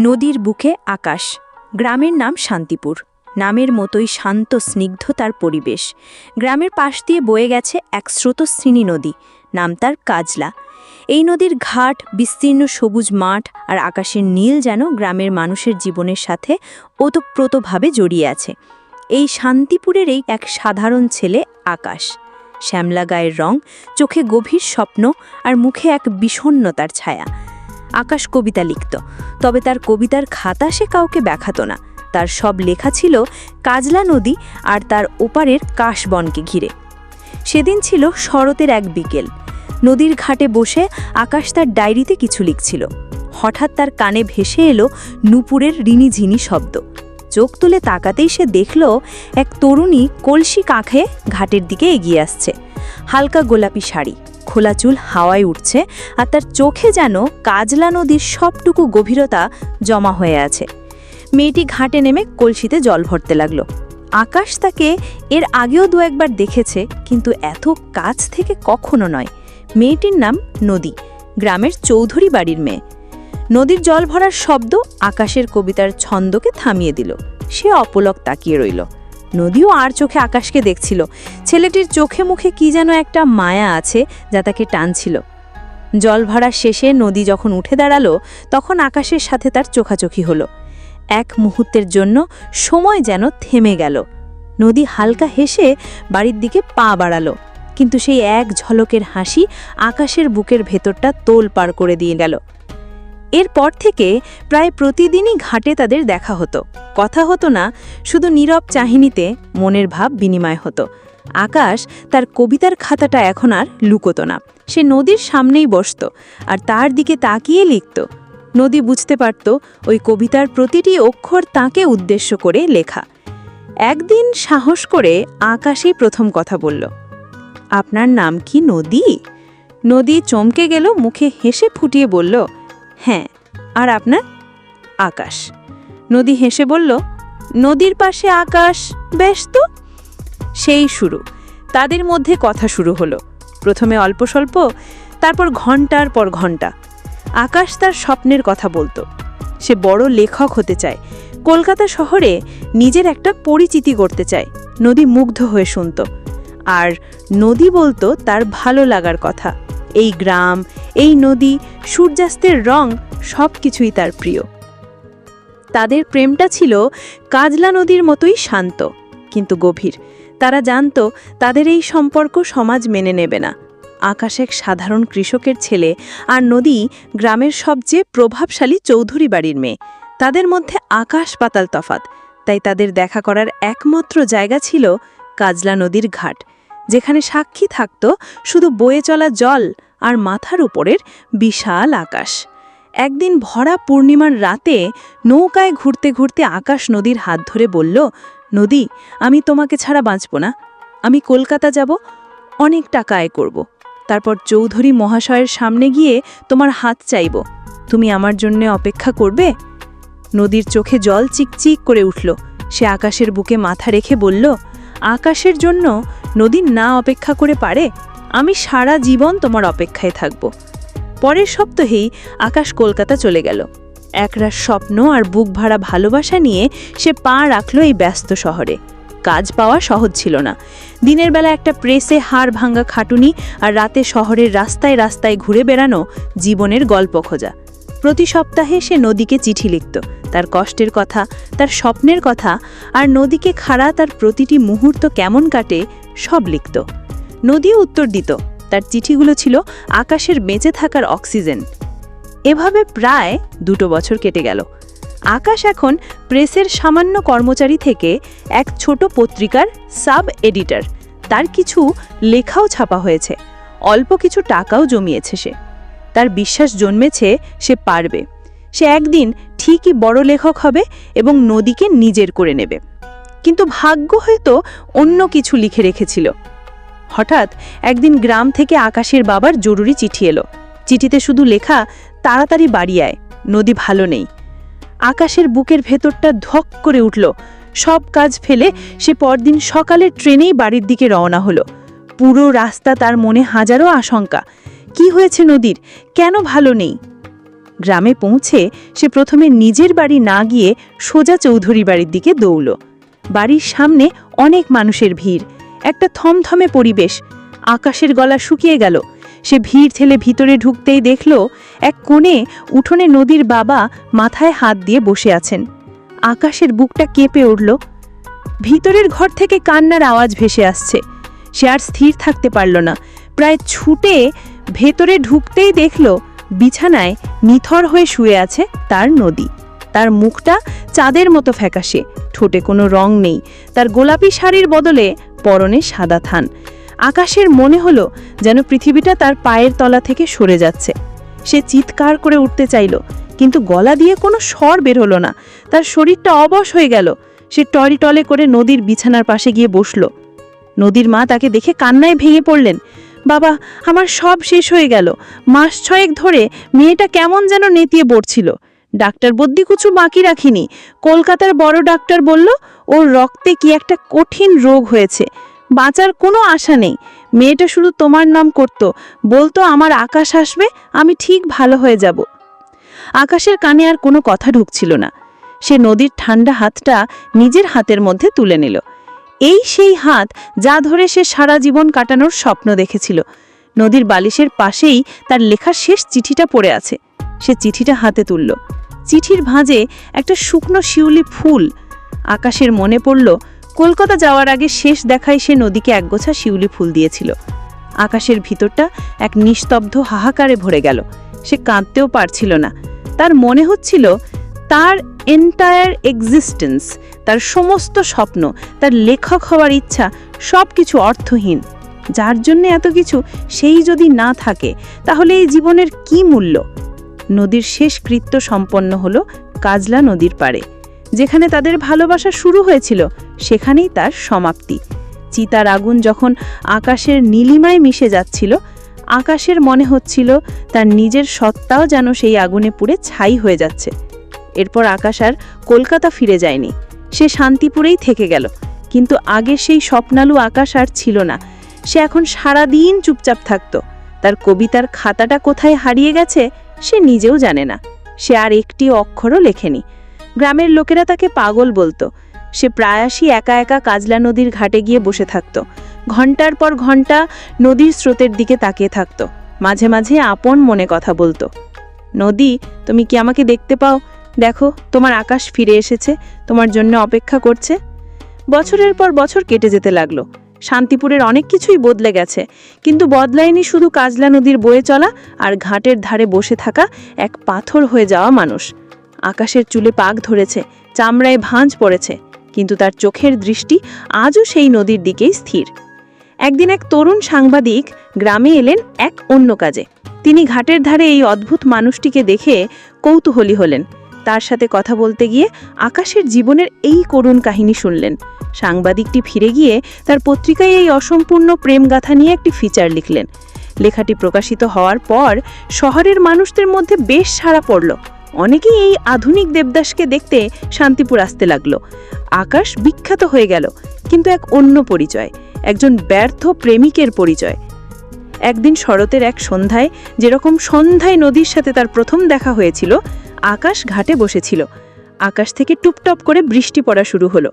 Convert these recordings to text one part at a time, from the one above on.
নদীর বুকে আকাশ। গ্রামের নাম শান্তিপুর। নামের মতোই শান্ত স্নিগ্ধ তার পরিবেশ। গ্রামের পাশ দিয়ে বয়ে গেছে এক স্রোতস্বিনী নদী। নাম তার কাজলা। এই নদীর ঘাট, বিস্তীর্ণ সবুজ মাঠ আর আকাশের নীল যেন গ্রামের মানুষের জীবনের সাথে ওতপ্রোতভাবে জড়িয়ে আছে। এই শান্তিপুরের এই এক সাধারণ ছেলে আকাশ। শ্যামলা গায়ের রং, চোখে গভীর স্বপ্ন আর মুখে এক বিষণ্নতার ছায়া। আকাশ কবিতা লিখত। তবে তার কবিতার খাতা সে কাউকে দেখাতো না। তার সব লেখা ছিল কাজলা নদী আর তার ওপারের কাশবনকে ঘিরে। সেদিন ছিল শরতের এক বিকেল। নদীর ঘাটে বসে আকাশ তার ডায়েরিতে কিছু লিখছিল। হঠাৎ তার কানে ভেসে এলো নুপুরের রিনিঝিনি শব্দ। চোখ তুলে তাকাতেই সে দেখল এক তরুণী কলসি কাঁখে ঘাটের দিকে এগিয়ে আসছে। হালকা গোলাপি শাড়ি। খোলা চুল হাওয়ায় উঠছে আর তার চোখে যেন কাজলা নদীর সবটুকু গভীরতা জমা হয়ে আছে। মেয়েটি ঘাটে নেমে কলসিতে জল ভরতে লাগল। আকাশ তাকে এর আগেও দু একবার দেখেছে, কিন্তু এত কাছ থেকে কখনো নয়। মেয়েটির নাম নদী, গ্রামের চৌধুরী বাড়ির মেয়ে। নদীর জল ভরার শব্দ আকাশের কবিতার ছন্দকে থামিয়ে দিল। সে অপলক তাকিয়ে রইল। নদীও আর চোখে আকাশকে দেখছিল। ছেলেটির চোখে মুখে কি যেন একটা মায়া আছে যা তাকে টানছিল। জল ভরা শেষে নদী যখন উঠে দাঁড়াল, তখন আকাশের সাথে তার চোখাচোখি হলো। এক মুহূর্তের জন্য সময় যেন থেমে গেল। নদী হালকা হেসে বাড়ির দিকে পা বাড়ালো, কিন্তু সেই এক ঝলকের হাসি আকাশের বুকের ভেতরটা তোল পার করে দিয়ে গেল। এরপর থেকে প্রায় প্রতিদিনই ঘাটে তাদের দেখা হতো। কথা হতো না, শুধু নীরব চাহিনীতে মনের ভাব বিনিময় হতো। আকাশ তার কবিতার খাতাটা এখন আর লুকোতো না। সে নদীর সামনেই বসত আর তার দিকে তাকিয়ে লিখত। নদী বুঝতে পারত ওই কবিতার প্রতিটি অক্ষর তাকে উদ্দেশ্য করে লেখা। একদিন সাহস করে আকাশেই প্রথম কথা বলল, আপনার নাম কি নদী? নদী চমকে গেল, মুখে হেসে ফুটিয়ে বলল হ্যাঁ আর আপনার? আকাশ। নদী হেসে বলল, নদীর পাশে আকাশ, বেশ তো? সেই শুরু। তাদের মধ্যে কথা শুরু হলো। প্রথমে অল্প স্বল্প, তারপর ঘণ্টার পর ঘণ্টা। আকাশ তার স্বপ্নের কথা বলতো। সে বড় লেখক হতে চায়। কলকাতা শহরে নিজের একটা পরিচিতি করতে চায়। নদী মুগ্ধ হয়ে শুনত। আর নদী বলতো তার ভালো লাগার কথা। এই গ্রাম, এই নদী, সূর্যাস্তের রং সব কিছুই তার প্রিয়। তাদের প্রেমটা ছিল কাজলা নদীর মতোই শান্ত, কিন্তু গভীর। তারা জানত তাদের এই সম্পর্ক সমাজ মেনে নেবে না। আকাশ এক সাধারণ কৃষকের ছেলে আর নদী গ্রামের সবচেয়ে প্রভাবশালী চৌধুরী বাড়ির মেয়ে। তাদের মধ্যে আকাশ পাতাল তফাত তাই তাদের দেখা করার একমাত্র জায়গা ছিল কাজলা নদীর ঘাট, যেখানে সাক্ষী থাকত শুধু বয়ে চলা জল আর মাথার উপরের বিশাল আকাশ। একদিন ভরা পূর্ণিমার রাতে নৌকায় ঘুরতে ঘুরতে আকাশ নদীর হাত ধরে বলল, নদী, আমি তোমাকে ছাড়া বাঁচব না। আমি কলকাতা যাব, অনেক টাকা আয় করব। তারপর চৌধুরী মহাশয়ের সামনে গিয়ে তোমার হাত চাইব। তুমি আমার জন্য অপেক্ষা করবে? নদীর চোখে জল চিকচিক করে উঠল। সে আকাশের বুকে মাথা রেখে বলল, আকাশের জন্য নদী না অপেক্ষা করে পারে? আমি সারা জীবন তোমার অপেক্ষায় থাকব। পরের সপ্তাহেই আকাশ কলকাতা চলে গেল। একরাশ স্বপ্ন আর বুক ভাড়া ভালোবাসা নিয়ে সে পা রাখল এই ব্যস্ত শহরে। কাজ পাওয়া সহজ ছিল না। দিনের বেলা একটা প্রেসে হাড় ভাঙ্গা খাটুনি আর রাতে শহরের রাস্তায় রাস্তায় ঘুরে বেড়ানো জীবনের গল্প খোঁজা। প্রতি সপ্তাহে সে নদীকে চিঠি লিখত। তার কষ্টের কথা, তার স্বপ্নের কথা আর নদীকে খাড়া তার প্রতিটি মুহূর্ত কেমন কাটে সব লিখত। নদীও উত্তর দিত তার চিঠিগুলো ছিল আকাশের বেঁচে থাকার অক্সিজেন। এভাবে প্রায় দুটো বছর কেটে গেল। আকাশ এখন প্রেসের সামান্য কর্মচারী থেকে এক ছোট পত্রিকার সাব এডিটর তার কিছু লেখাও ছাপা হয়েছে। অল্প কিছু টাকাও জমিয়েছে সে। তার বিশ্বাস জন্মেছে সে পারবে। সে একদিন ঠিকই বড় লেখক হবে এবং নদীকে নিজের করে নেবে। কিন্তু ভাগ্য হয়তো অন্য কিছু লিখে রেখেছিল। হঠাৎ একদিন গ্রাম থেকে আকাশের বাবার জরুরি চিঠি এলো। চিঠিতে শুধু লেখা, তাড়াতাড়ি বাড়ি আয়, নদী ভালো নেই। আকাশের বুকের ভেতরটা ধক করে উঠল। সব কাজ ফেলে সে পরদিন সকালে ট্রেনেই বাড়ির দিকে রওনা হলো। পুরো রাস্তা তার মনে হাজারো আশঙ্কা। কি হয়েছে নদীর? কেন ভালো নেই? গ্রামে পৌঁছে সে প্রথমে নিজের বাড়ি না গিয়ে সোজা চৌধুরী বাড়ির দিকে দৌড়ল। বাড়ির সামনে অনেক মানুষের ভিড়। একটা থমথমে পরিবেশ। আকাশের গলা শুকিয়ে গেল। সে ভিড় ঠেলে ভিতরে ঢুকতেই দেখল, এক কোণে উঠোনে নদীর বাবা মাথায় হাত দিয়ে বসে আছেন। আকাশের বুকটা কেঁপে উঠল। ভিতরের ঘর থেকে কান্নার আওয়াজ ভেসে আসছে। সে আর স্থির থাকতে পারল না। প্রায় ছুটে ভেতরে ঢুকতেই দেখল, বিছানায় নিথর হয়ে শুয়ে আছে তার নদী। তার মুখটা চাঁদের মতো ফ্যাকাশে। ঠোঁটে কোনো রং নেই। তার গোলাপি শাড়ির বদলে পরনে সাদা থান। আকাশের মনে হলো যেন পৃথিবীটা তার পায়ের তলা থেকে সরে যাচ্ছে। সে চিৎকার করে উঠতে চাইল, কিন্তু গলা দিয়ে কোনো স্বর বের হলো না। তার শরীরটা অবশ হয়ে গেল। সে টলে করে নদীর বিছানার পাশে গিয়ে বসল। নদীর মা তাকে দেখে কান্নায় ভেঙে পড়লেন। বাবা, আমার সব শেষ হয়ে গেল। মাস ছয়েক ধরে মেয়েটা কেমন যেন নেতিয়ে পড়ছিল। ডাক্তার বদ্যিকুচু বাকি রাখিনি। কলকাতার বড় ডাক্তার বলল, ওর রক্তে কি একটা কঠিন রোগ হয়েছে। বাঁচার কোনো আশা নেই। মেয়েটা শুধু তোমার নাম করত। বলতো আমার আকাশ আসবে, আমি ঠিক ভালো হয়ে যাব। আকাশের কানে আর কোনো কথা ঢুকছিল না। সে নদীর ঠান্ডা হাতটা নিজের হাতের মধ্যে তুলে নিল। এই সেই হাত যা ধরে সে সারা জীবন কাটানোর স্বপ্ন দেখেছিল। নদীর বালিশের পাশেই তার লেখা শেষ চিঠিটা পড়ে আছে। সে চিঠিটা হাতে তুলল। চিঠির ভাঁজে একটা শুকনো শিউলি ফুল। আকাশের মনে পড়ল, কলকাতা যাওয়ার আগে শেষ দেখায় সে নদীকে একগোছা শিউলি ফুল দিয়েছিল। আকাশের ভিতরটা এক নিস্তব্ধ হাহাকারে ভরে গেল। সে কাঁদতেও পারছিল না। তার মনে হচ্ছিল, তার এন্টায়ার এক্সিস্টেন্স তার সমস্ত স্বপ্ন, তার লেখক হওয়ার ইচ্ছা সব কিছু অর্থহীন। যার জন্য এত কিছু সেই যদি না থাকে, তাহলে এই জীবনের কি মূল্য? নদীর শেষ কৃত্য সম্পন্ন হল কাজলা নদীর পাড়ে। যেখানে তাদের ভালোবাসা শুরু হয়েছিল, সেখানেই তার সমাপ্তি। চিতার আগুন যখন আকাশের নীলিমায় মিশে যাচ্ছিল, আকাশের মনে হচ্ছিল তার নিজের সত্তাও যেন সেই আগুনে পুড়ে ছাই হয়ে যাচ্ছে। এরপর আকাশ আর কলকাতা ফিরে যায়নি। সে শান্তিপুরেই থেকে গেল। কিন্তু আগে সেই স্বপ্নালু আকাশ আর ছিল না। সে এখন সারা দিন চুপচাপ থাকত। তার কবিতার খাতাটা কোথায় হারিয়ে গেছে সে নিজেও জানে না। সে আর একটি অক্ষরও লেখেনি। গ্রামের লোকেরা তাকে পাগল বলতো। সে প্রায়শই একা একা কাজলা নদীর ঘাটে গিয়ে বসে থাকত। ঘণ্টার পর ঘণ্টা নদীর স্রোতের দিকে তাকিয়ে থাকত। মাঝে মাঝে আপন মনে কথা বলতো। নদী, তুমি কি আমাকে দেখতে পাও? দেখো, তোমার আকাশ ফিরে এসেছে। তোমার জন্য অপেক্ষা করছে। বছরের পর বছর কেটে যেতে লাগল। শান্তিপুরের অনেক কিছুই বদলে গেছে। কিন্তু বদলায়নি শুধু কাজলা নদীর বয়ে চলা আর ঘাটের ধারে বসে থাকা এক পাথর হয়ে যাওয়া মানুষ। আকাশের চুলে পাক ধরেছে, চামড়ায় ভাঁজ পড়েছে, কিন্তু তার চোখের দৃষ্টি আজও সেই নদীর দিকেই স্থির। একদিন এক তরুণ সাংবাদিক গ্রামে এলেন এক অন্য কাজে। তিনি ঘাটের ধারে এই অদ্ভুত মানুষটিকে দেখে কৌতূহলী হলেন। তার সাথে কথা বলতে গিয়ে আকাশের জীবনের এই করুণ কাহিনী শুনলেন। সাংবাদিকটি ফিরে গিয়ে তার পত্রিকায় এই অসম্পূর্ণ প্রেমগাথা নিয়ে একটি ফিচার লিখলেন। লেখাটি প্রকাশিত হওয়ার পর শহরের মানুষদের মধ্যে বেশ সাড়া পড়ল। অনেকেই এই আধুনিক দেবদাসকে দেখতে শান্তিপুর আসতে লাগল। আকাশ বিখ্যাত হয়ে গেল, কিন্তু এক অন্য পরিচয়, একজন ব্যর্থ প্রেমিকের পরিচয়। একদিন শরতের এক সন্ধ্যায়, যেরকম সন্ধ্যায় নদীর সাথে তার প্রথম দেখা হয়েছিল, আকাশ ঘাটে বসেছিল। আকাশ থেকে টুপটপ করে বৃষ্টি পড়া শুরু হলো।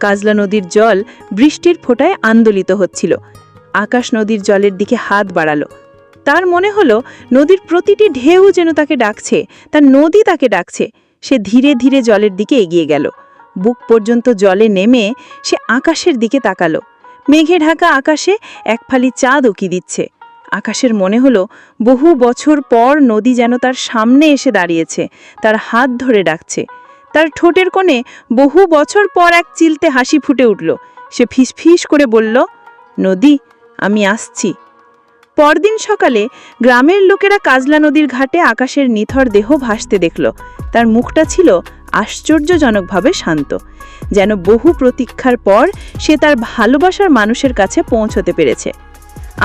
কাজলা নদীর জল বৃষ্টির ফোঁটায় আন্দোলিত হচ্ছিল। আকাশ নদীর জলের দিকে হাত বাড়ালো। তার মনে হলো, নদীর প্রতিটি ঢেউ যেন তাকে ডাকছে, তার নদী তাকে ডাকছে। সে ধীরে ধীরে জলের দিকে এগিয়ে গেল। বুক পর্যন্ত জলে নেমে সে আকাশের দিকে তাকালো। মেঘে ঢাকা আকাশে এক ফালি চাঁদ উকি দিচ্ছে। আকাশের মনে হলো, বহু বছর পর নদী যেন তার সামনে এসে দাঁড়িয়েছে, তার হাত ধরে ডাকছে। তার ঠোঁটের কোণে বহু বছর পর এক চিলতে হাসি ফুটে উঠল। সে ফিসফিস করে বলল, নদী, আমি আসছি। পরদিন সকালে গ্রামের লোকেরা কাজলা নদীর ঘাটে আকাশের নিথর দেহ ভাসতে দেখল। তার মুখটা ছিল আশ্চর্যজনকভাবে শান্ত, যেন বহু প্রতীক্ষার পর সে তার ভালোবাসার মানুষের কাছে পৌঁছতে পেরেছে।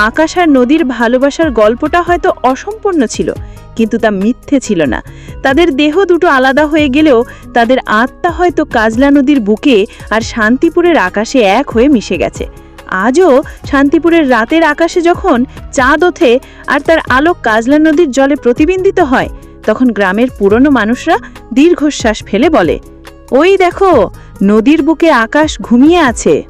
আকাশ আর নদীর ভালোবাসার গল্পটা হয়তো অসম্পূর্ণ ছিল, কিন্তু তা মিথ্যে ছিল না। তাদের দেহ দুটো আলাদা হয়ে গেলেও তাদের আত্মা হয়তো কাজলা নদীর বুকে আর শান্তিপুরের আকাশে এক হয়ে মিশে গেছে। আজও শান্তিপুরের রাতের আকাশে যখন চাঁদ ওঠে আর তার আলো কাজলা নদীর জলে প্রতিবিম্বিত হয়, তখন গ্রামের পুরনো মানুষরা দীর্ঘশ্বাস ফেলে বলে, ওই দেখো, নদীর বুকে আকাশ ঘুমিয়ে আছে।